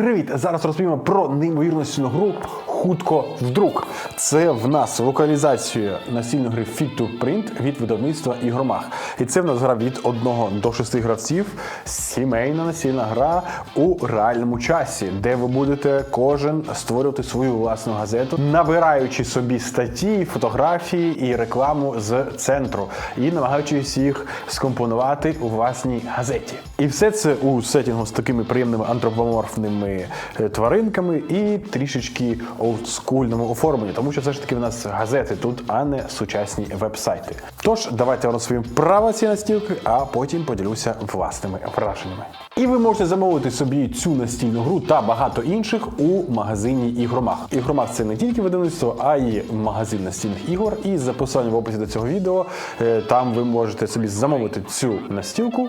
Привіт! Зараз розповімо про неймовірну настільну гру Хутко вдруг. Це в нас локалізація настільної гри Fit to Print від видавництва Ігромах. І це в нас гра від 1 до 6 гравців. Сімейна настільна гра у реальному часі, де ви будете кожен створювати свою власну газету, набираючи собі статті, фотографії і рекламу з центру, і намагаючись їх скомпонувати у власній газеті. І все це у сетінгу з такими приємними антропоморфними е, тваринками і трішечки олдскульному оформленні, тому що все ж таки в нас газети тут, а не сучасні веб-сайти. Тож давайте я розповім право цієї настілки, а потім поділюся власними враженнями. І ви можете замовити собі цю настільну гру та багато інших у магазині Ігромах. Ігромах це не тільки видавництво, а й магазин настільних ігор. І за посиланням в описі до цього відео е, там ви можете собі замовити цю настілку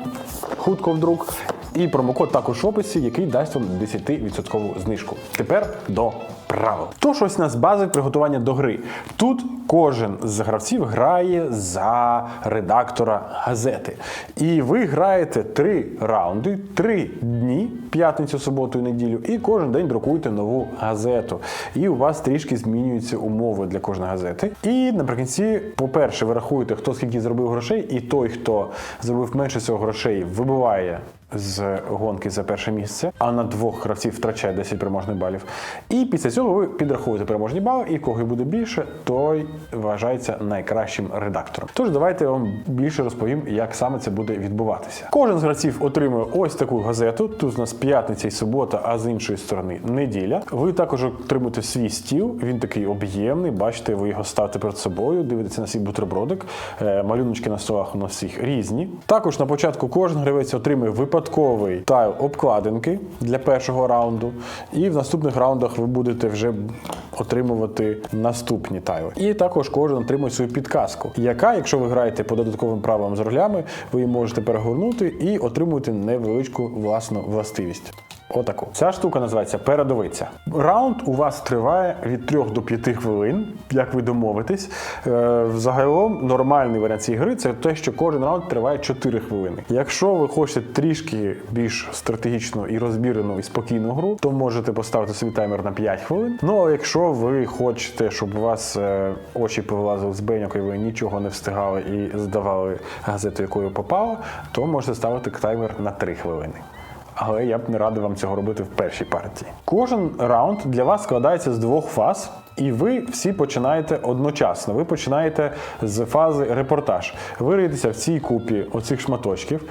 хутко вдруг. І промокод також в описі, який дасть вам 10% знижку. Тепер до правил. Тож ось у нас база приготування до гри. Тут кожен з гравців грає за редактора газети. І ви граєте три раунди, три дні, п'ятницю, суботу і неділю, і кожен день друкуєте нову газету. І у вас трішки змінюються умови для кожної газети. І наприкінці, по-перше, ви рахуєте, хто скільки зробив грошей, і той, хто зробив менше цього грошей, вибиває з гонки за перше місце, а на двох гравців втрачає 10 переможних балів. І після цього ви підрахуєте переможні бали, і кого буде більше, той вважається найкращим редактором. Тож давайте я вам більше розповім, як саме це буде відбуватися. Кожен з гравців отримує ось таку газету. Тут у нас п'ятниця і субота, а з іншої сторони неділя. Ви також отримуєте свій стіл. Він такий об'ємний. Бачите, ви його ставите перед собою, дивитеся на свій бутербродик. Е, Малюночки на столах у нас всіх різні. Також на початку кожен гравець отримує випадковий тайл обкладинки для першого раунду. І в наступних раундах ви будете вже отримувати наступні тайли. І також кожен отримує свою підказку, яка, якщо ви граєте по додатковим правилам з ролями, ви її можете перегорнути і отримуєте невеличку власну властивість. Отаку. Ця штука називається передовиця. Раунд у вас триває від 3 до 5 хвилин, як ви домовитесь. Е, Взагалом нормальний варіант цієї гри це те, що кожен раунд триває 4 хвилини. Якщо ви хочете трішки більш стратегічну і розбірену і спокійну гру, то можете поставити собі таймер на 5 хвилин. Ну а якщо ви хочете, щоб у вас е, очі повилазили з беньок і ви нічого не встигали і здавали газету, якою попало, то можете ставити таймер на 3 хвилини але я б не радив вам цього робити в першій партії. Кожен раунд для вас складається з двох фаз. І ви всі починаєте одночасно. Ви починаєте з фази репортаж. Ви риєтеся в цій купі оцих шматочків.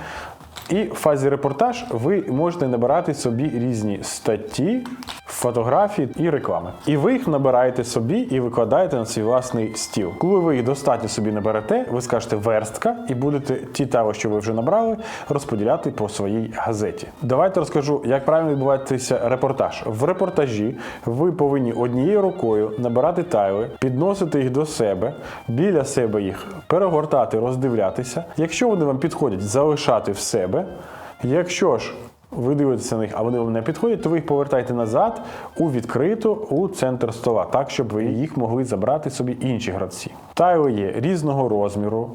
І в фазі репортаж ви можете набирати собі різні статті, фотографії і реклами. І ви їх набираєте собі і викладаєте на свій власний стіл. Коли ви їх достатньо собі наберете, ви скажете верстка і будете ті тави, що ви вже набрали, розподіляти по своїй газеті. Давайте розкажу, як правильно відбувається репортаж. В репортажі ви повинні однією рукою набирати тайли, підносити їх до себе, біля себе їх перегортати, роздивлятися. Якщо вони вам підходять, залишати в себе. Якщо ж ви дивитеся на них, а вони вам не підходять, то ви їх повертаєте назад у відкриту у центр стола, так щоб ви їх могли забрати собі інші гравці. Тайли є різного розміру,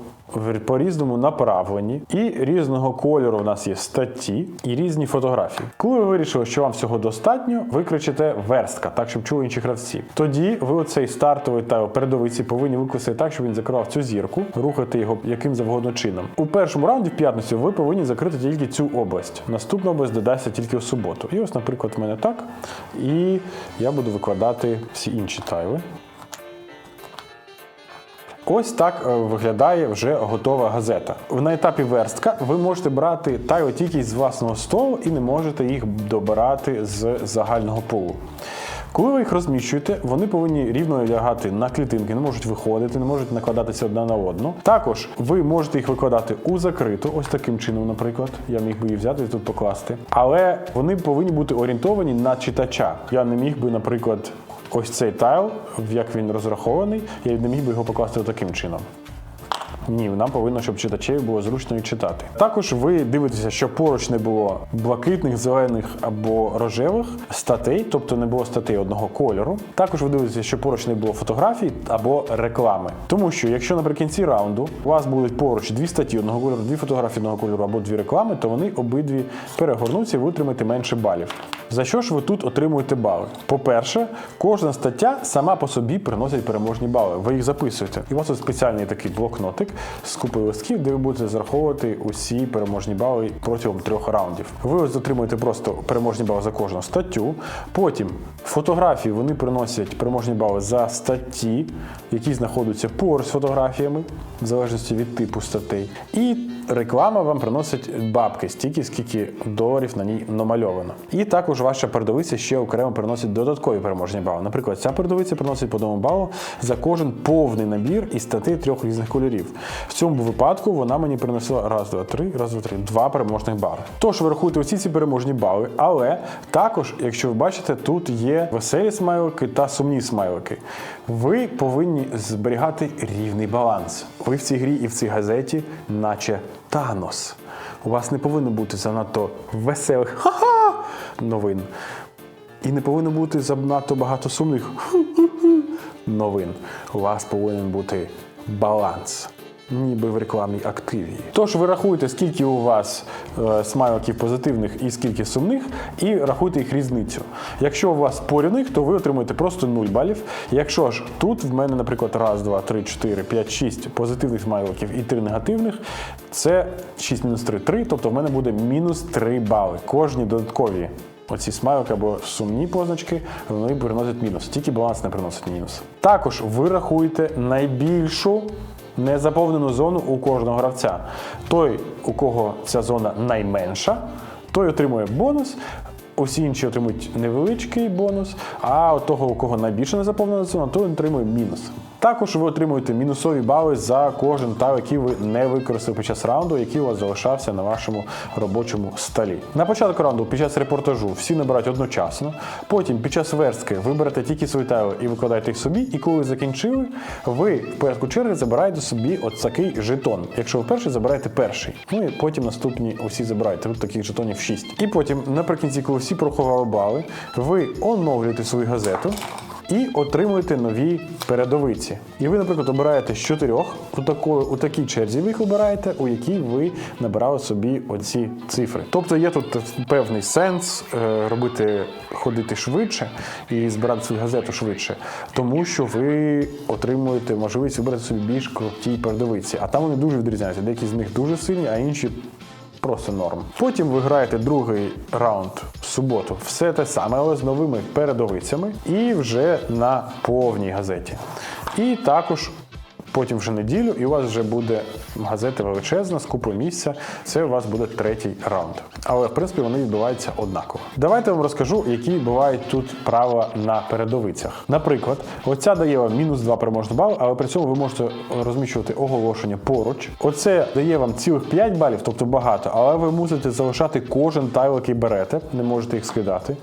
по різному направлені, і різного кольору в нас є статті і різні фотографії. Коли ви вирішили, що вам всього достатньо, ви кричите верстка, так щоб чули інші гравці. Тоді ви оцей стартовий тайл передовиці повинні викласти так, щоб він закривав цю зірку, рухати його яким завгодно чином. У першому раунді в п'ятницю ви повинні закрити тільки цю область. Наступна область додасться тільки у суботу. І ось, наприклад, в мене так. І я буду викладати всі інші тайли. Ось так е, виглядає вже готова газета. На етапі верстка ви можете брати тільки з власного столу і не можете їх добирати з загального полу. Коли ви їх розміщуєте, вони повинні рівно лягати на клітинки, не можуть виходити, не можуть накладатися одна на одну. Також ви можете їх викладати у закриту, ось таким чином, наприклад. Я міг би її взяти і тут покласти. Але вони повинні бути орієнтовані на читача. Я не міг би, наприклад, ось цей тайл, як він розрахований, я не міг би його покласти таким чином. Ні, нам повинно, щоб читачеві було зручно і читати. Також ви дивитеся, щоб поруч не було блакитних, зелених або рожевих статей, тобто не було статей одного кольору. Також ви дивитеся, щоб поруч не було фотографій або реклами. Тому що, якщо наприкінці раунду у вас будуть поруч дві статті одного кольору, дві фотографії одного кольору або дві реклами, то вони обидві перегорнуться і ви отримаєте менше балів. За що ж ви тут отримуєте бали? По-перше, кожна стаття сама по собі приносить переможні бали. Ви їх записуєте. І у вас тут спеціальний такий блокнотик з купою листків, де ви будете зараховувати усі переможні бали протягом трьох раундів. Ви ось отримуєте просто переможні бали за кожну статтю. Потім фотографії вони приносять переможні бали за статті, які знаходяться поруч з фотографіями, в залежності від типу статей. І реклама вам приносить бабки стільки, скільки доларів на ній намальовано. І також ваша передовиця ще окремо приносить додаткові переможні бали. Наприклад, ця передовиця приносить по одному балу за кожен повний набір із статей трьох різних кольорів. В цьому випадку вона мені приносила раз, два, три, раз, два, три, два переможних бали. Тож ви рахуєте усі ці переможні бали, але також, якщо ви бачите, тут є веселі смайлики та сумні смайлики. Ви повинні зберігати рівний баланс. Ви в цій грі і в цій газеті, наче Танос. У вас не повинно бути занадто веселих ха-ха новин. І не повинно бути занадто багато сумних новин. У вас повинен бути баланс. Ніби в рекламній активі. Тож ви рахуєте, скільки у вас е, смайликів позитивних і скільки сумних, і рахуйте їх різницю. Якщо у вас порівних, то ви отримуєте просто 0 балів. Якщо ж тут в мене, наприклад, раз, два, три, чотири, п'ять, шість позитивних смайликів і три негативних, це 6 мінус 3, 3, тобто в мене буде мінус 3 бали. Кожні додаткові Оці смайлики або сумні позначки, вони приносять мінус. Тільки баланс не приносить мінус. Також ви рахуєте найбільшу незаповнену зону у кожного гравця. Той, у кого ця зона найменша, той отримує бонус. Усі інші отримують невеличкий бонус, а от того, у кого найбільше незаповнена зона, той отримує мінус. Також ви отримуєте мінусові бали за кожен тайм, який ви не використали під час раунду, який у вас залишався на вашому робочому столі. На початку раунду під час репортажу всі набирають одночасно. Потім під час верстки ви берете тільки свої тайли і викладаєте їх собі. І коли закінчили, ви в порядку черги забираєте собі от такий жетон. Якщо ви перший, забираєте перший. Ну і потім наступні усі забираєте. Тут таких жетонів 6. І потім, наприкінці, коли всі порахували бали, ви оновлюєте свою газету і отримуєте нові передовиці. І ви, наприклад, обираєте з чотирьох у такої, у такій черзі ви їх обираєте, у якій ви набирали собі оці цифри. Тобто є тут певний сенс е, робити ходити швидше і збирати свою газету швидше, тому що ви отримуєте можливість вибрати собі більш круті передовиці. А там вони дуже відрізняються. Деякі з них дуже сильні, а інші Просто норм. Потім ви граєте другий раунд в суботу. Все те саме, але з новими передовицями і вже на повній газеті. І також потім вже неділю, і у вас вже буде газета величезна з купою місця. Це у вас буде третій раунд. Але в принципі вони відбуваються однаково. Давайте вам розкажу, які бувають тут правила на передовицях. Наприклад, оця дає вам мінус 2 переможних бали, але при цьому ви можете розміщувати оголошення поруч. Оце дає вам цілих 5 балів, тобто багато, але ви мусите залишати кожен тайл, який берете, не можете їх скидати.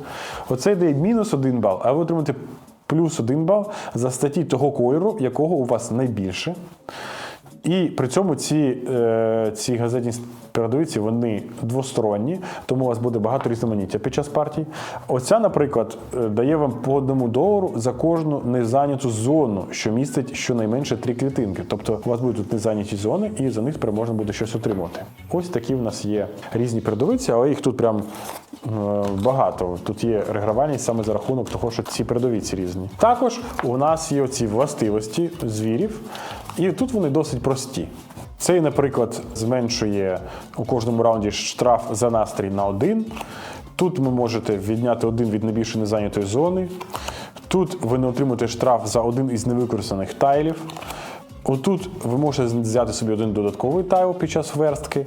Оцей дає мінус 1 бал, а ви отримаєте плюс 1 бал за статті того кольору, якого у вас найбільше. І при цьому ці, е, ці газетні передовиці вони двосторонні, тому у вас буде багато різноманіття під час партій. Оця, наприклад, е, дає вам по одному долару за кожну незайняту зону, що містить щонайменше три клітинки. Тобто у вас будуть тут незайняті зони, і за них можна буде щось отримувати. Ось такі в нас є різні передовиці, але їх тут прям е, багато. Тут є регравальність саме за рахунок того, що ці передовиці різні. Також у нас є оці властивості звірів, і тут вони досить прості. Цей, наприклад, зменшує у кожному раунді штраф за настрій на один. Тут ви можете відняти один від найбільш незайнятої зони. Тут ви не отримуєте штраф за один із невикористаних тайлів. Отут ви можете взяти собі один додатковий тайл під час верстки.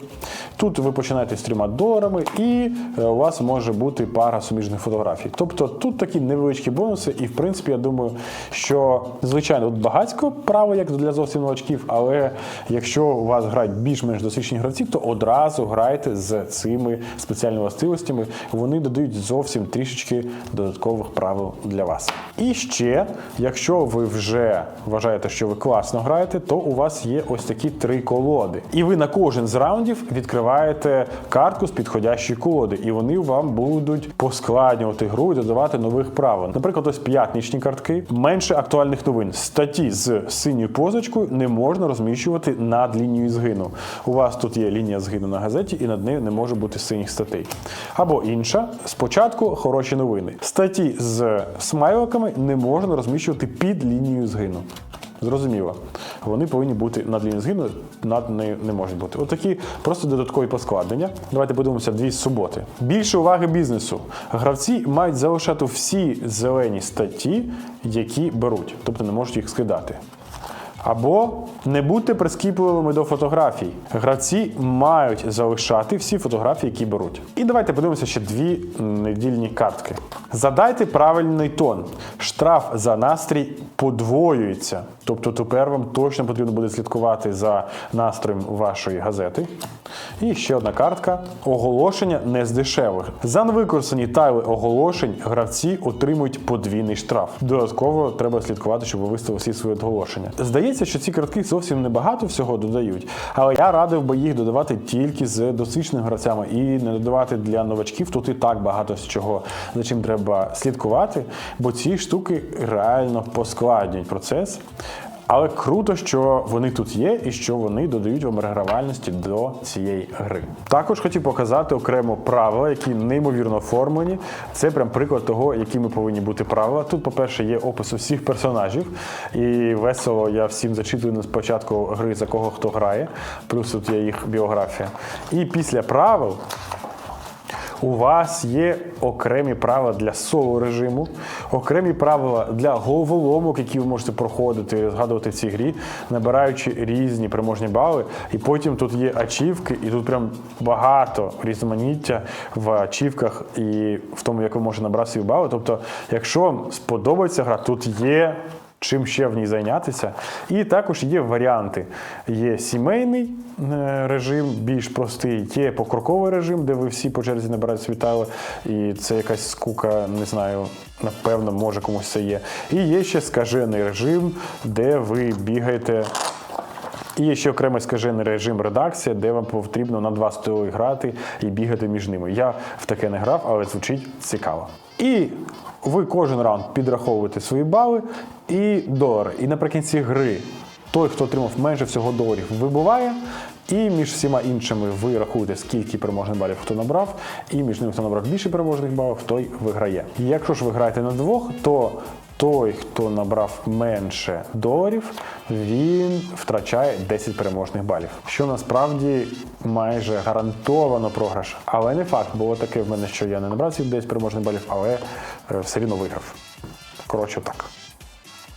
Тут ви починаєте з трьома доларами, і е, у вас може бути пара суміжних фотографій. Тобто тут такі невеличкі бонуси, і в принципі, я думаю, що звичайно тут багатько право, як для зовсім новачків, але якщо у вас грають більш-менш досвідчені гравці, то одразу грайте з цими спеціальними властивостями. Вони додають зовсім трішечки додаткових правил для вас. І ще, якщо ви вже вважаєте, що ви класно граєте, то у вас є ось такі три колоди. І ви на кожен з раундів відкриваєте відкриваєте картку з підходящої колоди, і вони вам будуть поскладнювати гру і додавати нових правил. Наприклад, ось п'ятничні картки, менше актуальних новин. Статті з синьою позначкою не можна розміщувати над лінією згину. У вас тут є лінія згину на газеті, і над нею не може бути синіх статей. Або інша, спочатку хороші новини. Статті з смайликами не можна розміщувати під лінією згину. Зрозуміло. Вони повинні бути над лінією згину, над нею не можуть бути. Отакі просто додаткові поскладення. Давайте подивимося дві суботи. Більше уваги бізнесу. Гравці мають залишати всі зелені статті, які беруть, тобто не можуть їх скидати. Або не будьте прискіпливими до фотографій. Гравці мають залишати всі фотографії, які беруть. І давайте подивимося ще дві недільні картки. Задайте правильний тон. Штраф за настрій подвоюється. Тобто тепер вам точно потрібно буде слідкувати за настроєм вашої газети. І ще одна картка: оголошення не з дешевих. За невикористані тайли оголошень гравці отримують подвійний штраф. Додатково треба слідкувати, щоб ви виставили всі свої оголошення. Здається, що ці картки зовсім небагато всього додають, але я радив би їх додавати тільки з досвідченими гравцями і не додавати для новачків. Тут і так багато з чого за чим треба слідкувати, бо ці штуки реально поскладнюють процес. Але круто, що вони тут є і що вони додають вам регравальності до цієї гри. Також хотів показати окремо правила, які неймовірно оформлені. Це прям приклад того, якими повинні бути правила. Тут, по-перше, є опис усіх персонажів, і весело я всім зачитую на спочатку гри, за кого хто грає, плюс тут є їх біографія. І після правил у вас є окремі правила для соло режиму, окремі правила для головоломок, які ви можете проходити, згадувати в цій грі, набираючи різні переможні бали. І потім тут є ачівки, і тут прям багато різноманіття в ачівках і в тому, як ви можете набрати свої бали. Тобто, якщо вам сподобається гра, тут є чим ще в ній зайнятися. І також є варіанти. Є сімейний е, режим, більш простий, є покроковий режим, де ви всі по черзі набирають свої тайли, і це якась скука, не знаю, напевно, може комусь це є. І є ще скажений режим, де ви бігаєте. І є ще окремий скажений режим редакція, де вам потрібно на два столи грати і бігати між ними. Я в таке не грав, але звучить цікаво. І ви кожен раунд підраховуєте свої бали і долари. І наприкінці гри той, хто отримав менше всього доларів, вибуває. І між всіма іншими ви рахуєте, скільки переможних балів хто набрав, і між ними, хто набрав більше переможних балів, той виграє. Якщо ж ви граєте на двох, то той, хто набрав менше доларів, він втрачає 10 переможних балів, що насправді майже гарантовано програш. Але не факт, було таке в мене, що я не набрав цих 10 переможних балів, але е, все рівно виграв. Коротше, так.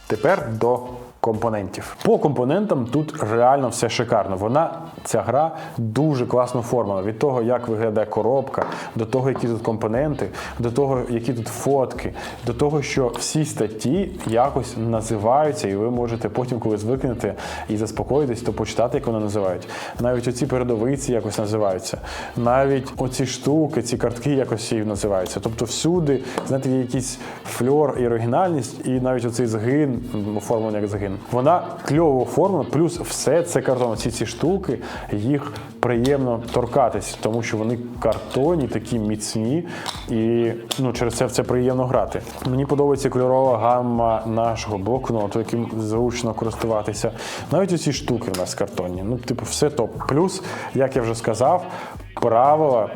Тепер до компонентів. По компонентам тут реально все шикарно. Вона, ця гра, дуже класно оформлена. Від того, як виглядає коробка, до того, які тут компоненти, до того, які тут фотки, до того, що всі статті якось називаються, і ви можете потім, коли звикнете і заспокоїтесь, то почитати, як вони називають. Навіть оці передовиці якось називаються. Навіть оці штуки, ці картки якось і називаються. Тобто всюди, знаєте, є якийсь фльор і оригінальність, і навіть оцей згин, оформлений як згин. Вона кльово оформлена, плюс все це картон. Ці ці штуки, їх приємно торкатись, тому що вони картонні, такі міцні, і ну, через це в це приємно грати. Мені подобається кольорова гамма нашого блокноту, яким зручно користуватися. Навіть оці штуки в нас картонні. Ну, типу, все топ. Плюс, як я вже сказав, правила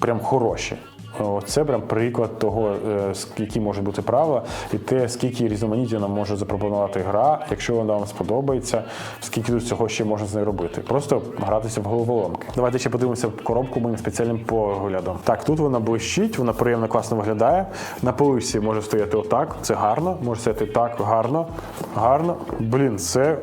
прям хороші. Це прям приклад того, е, які можуть бути правила, і те, скільки різноманіття нам може запропонувати гра, якщо вона вам сподобається, скільки тут цього ще можна з нею робити. Просто гратися в головоломки. Давайте ще подивимося коробку моїм спеціальним поглядом. Так, тут вона блищить, вона приємно класно виглядає. На полисі може стояти отак, це гарно, може стояти так, гарно, гарно. Блін, це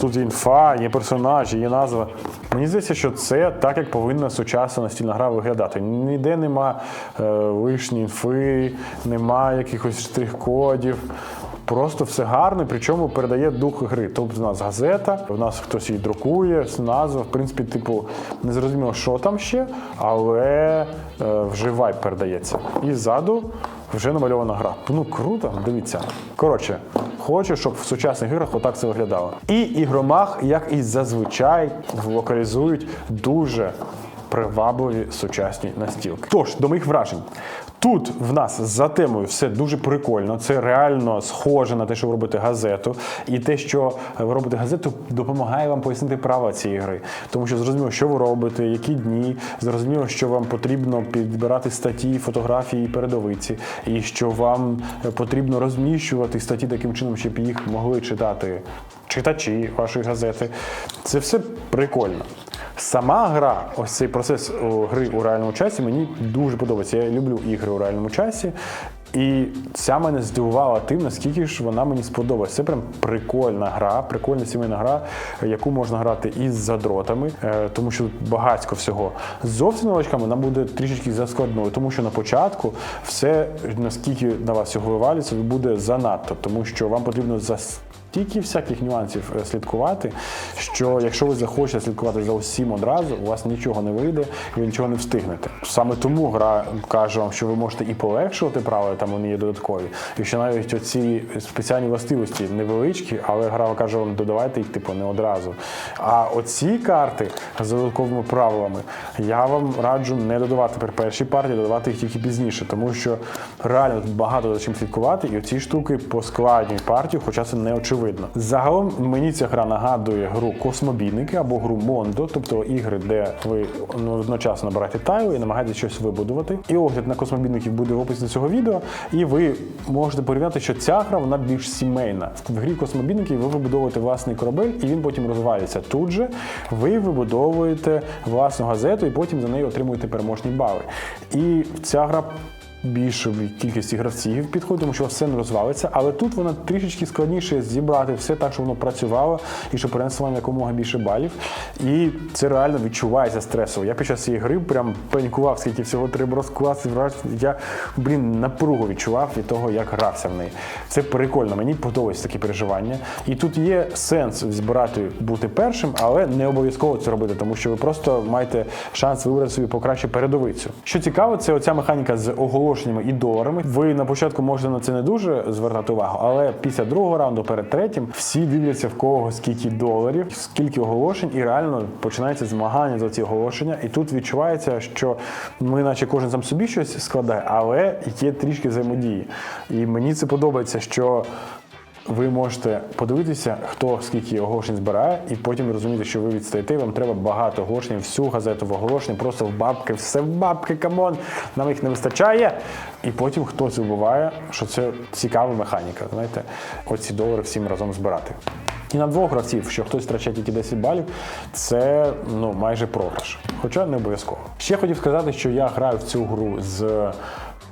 тут є інфа, є персонажі, є назва. Мені здається, що це так, як повинна сучасна настільна гра виглядати. Ніде нема е, лишньої інфи, нема якихось штрих-кодів. Просто все гарно, причому передає дух гри. Тобто у нас газета, у нас хтось її друкує, назва. В принципі, типу, не зрозуміло, що там ще, але е, вже вайб передається. І ззаду вже намальована гра. Ну круто, дивіться. Коротше, хочу, щоб в сучасних іграх отак це виглядало. І ігромах, як і зазвичай, локалізують дуже привабливі сучасні настілки. Тож, до моїх вражень. Тут в нас за темою все дуже прикольно. Це реально схоже на те, що ви робите газету. І те, що ви робите газету, допомагає вам пояснити правила цієї гри. Тому що зрозуміло, що ви робите, які дні, зрозуміло, що вам потрібно підбирати статті, фотографії, передовиці, і що вам потрібно розміщувати статті таким чином, щоб їх могли читати читачі вашої газети. Це все прикольно. Сама гра, ось цей процес гри у реальному часі мені дуже подобається. Я люблю ігри у реальному часі. І ця мене здивувала тим, наскільки ж вона мені сподобалась. Це прям прикольна гра, прикольна сімейна гра, яку можна грати із задротами, е, тому що тут багатько всього. З новачками вона буде трішечки заскладною, тому що на початку все, наскільки на вас цього вивалюється, буде занадто, тому що вам потрібно за стільки всяких нюансів е, слідкувати, що якщо ви захочете слідкувати за усім одразу, у вас нічого не вийде, і ви нічого не встигнете. Саме тому гра каже вам, що ви можете і полегшувати правила, там вони є додаткові, і що навіть оці спеціальні властивості невеличкі, але гра каже вам, додавайте їх типу не одразу. А оці карти з додатковими правилами я вам раджу не додавати при першій партії, додавати їх тільки пізніше, тому що реально тут багато за чим слідкувати, і оці штуки поскладнюють партію, хоча це не очевидно. Загалом мені ця гра нагадує гру Космобійники або гру Мондо, тобто ігри, де ви ну, одночасно набираєте тайли і намагаєтесь щось вибудувати. І огляд на космобійників буде в описі цього відео, і ви можете порівняти, що ця гра вона більш сімейна. В грі космобійників ви вибудовуєте власний корабель, і він потім розвалюється. Тут же ви вибудовуєте власну газету і потім за неї отримуєте переможні бали. І ця гра більшої кількості гравців підходить, тому що не розвалиться, але тут вона трішечки складніше зібрати все так, щоб воно працювало і щоб принесло якомога більше балів. І це реально відчувається стресово. Я під час цієї гри прям панікував, скільки всього треба розкласти. Я, блін, напругу відчував від того, як грався в неї. Це прикольно, мені подобаються такі переживання. І тут є сенс збирати бути першим, але не обов'язково це робити, тому що ви просто маєте шанс вибрати собі покраще передовицю. Що цікаво, це оця механіка з оголошеннями і доларами. Ви на початку можете на це не дуже звертати увагу, але після другого раунду, перед третім, всі дивляться в кого скільки доларів, скільки оголошень, і реально починається змагання за ці оголошення. І тут відчувається, що ми, наче кожен сам собі щось складає, але є трішки взаємодії. І мені це подобається, що. Ви можете подивитися, хто скільки оголошень збирає, і потім розуміти, що ви відстаєте. Вам треба багато оголошень, всю газету в оголошення, просто в бабки, все в бабки, камон, нам їх не вистачає. І потім хтось вибуває, що це цікава механіка. Знаєте, оці долари всім разом збирати. І на двох гравців, що хтось втрачає тільки 10 балів, це ну майже програш. Хоча не обов'язково. Ще хотів сказати, що я граю в цю гру з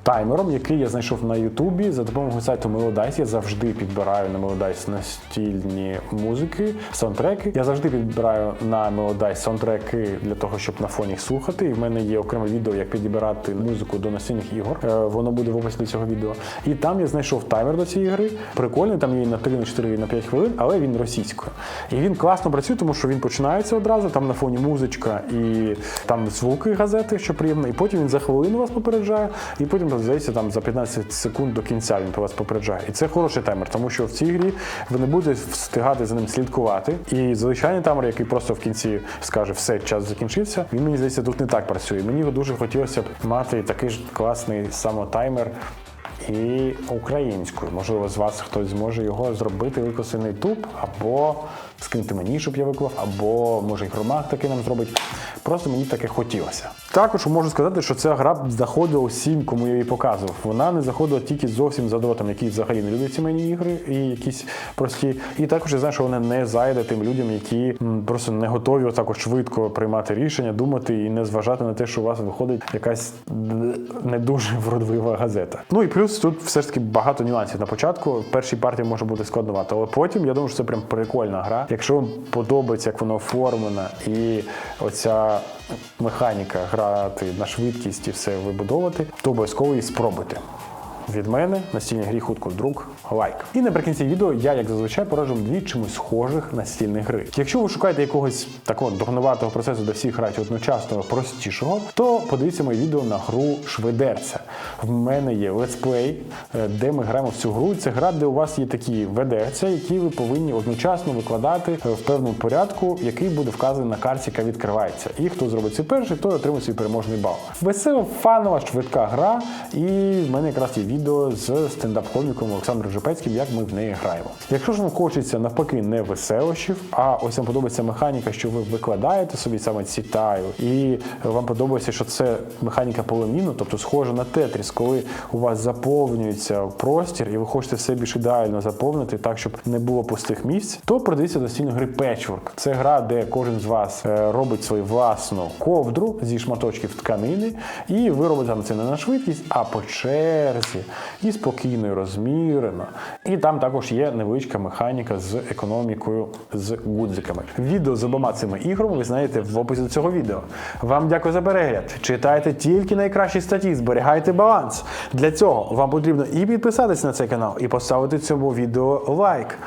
таймером, який я знайшов на Ютубі за допомогою сайту Melodice. Я завжди підбираю на Melodice настільні музики, саундтреки. Я завжди підбираю на Melodice саундтреки для того, щоб на фоні їх слухати. І в мене є окреме відео, як підібрати музику до настільних ігор. Е, Воно буде в описі до цього відео. І там я знайшов таймер до цієї гри. Прикольний, там є на 3, на 4 на 5 хвилин, але він російською. І він класно працює, тому що він починається одразу. Там на фоні музичка і там звуки газети, що приємно. І потім він за хвилину вас попереджає, і потім здається, там за 15 секунд до кінця він по вас попереджає. І це хороший таймер, тому що в цій грі ви не будете встигати за ним слідкувати. І звичайний таймер, який просто в кінці скаже, все, час закінчився. Він мені здається, тут не так працює. Мені дуже хотілося б мати такий ж класний самотаймер. І українською. Можливо, з вас хтось зможе його зробити, на YouTube, або скинути мені, щоб я виклав, або може і громад таки нам зробить. Просто мені таке хотілося. Також можу сказати, що ця гра заходила усім, кому я її показував. Вона не заходила тільки зовсім за дротом, які взагалі не люблять сімейні ігри і якісь прості. І також я знаю, що вона не зайде тим людям, які просто не готові отак швидко приймати рішення, думати і не зважати на те, що у вас виходить якась не дуже вродлива газета. Ну і плюс тут все ж таки багато нюансів. На початку першій партії може бути складновато, але потім я думаю, що це прям прикольна гра. Якщо вам подобається, як воно оформлено, і оця механіка грати на швидкість і все вибудовувати, то обов'язково її спробуйте. Від мене настільній грі хутко вдруг лайк. І наприкінці відео я, як зазвичай, пораджу дві чимось схожих настільних гри. Якщо ви шукаєте якогось такого дурнуватого процесу, де всі грають одночасно простішого, то подивіться моє відео на гру Шведерця. В мене є летсплей, е, де ми граємо в цю гру. Це гра, де у вас є такі ведерця, які ви повинні одночасно викладати е, в певному порядку, який буде вказаний на карті, яка відкривається. І хто зробить це перший, той отримує свій переможний бал. Весела, фанова, швидка гра. І в мене якраз є відео з стендап-коміком Олександром Жепецьким, як ми в неї граємо. Якщо ж вам хочеться навпаки не веселощів, а ось вам подобається механіка, що ви викладаєте собі саме ці тайли, і вам подобається, що це механіка полеміну, тобто схоже на тетріс, коли у вас заповнюється простір, і ви хочете все більш ідеально заповнити так, щоб не було пустих місць, то продивіться настільну гри Patchwork. Це гра, де кожен з вас е, робить свою власну ковдру зі шматочків тканини, і ви робите там це не на швидкість, а по черзі, і спокійно, і розмірено. І там також є невеличка механіка з економікою з гудзиками. Відео з обома цими іграми ви знаєте в описі до цього відео. Вам дякую за перегляд. Читайте тільки найкращі статті, зберігайте баланс. Для цього вам потрібно і підписатись на цей канал, і поставити цьому відео лайк.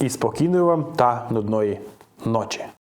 І спокійної вам та нудної ночі.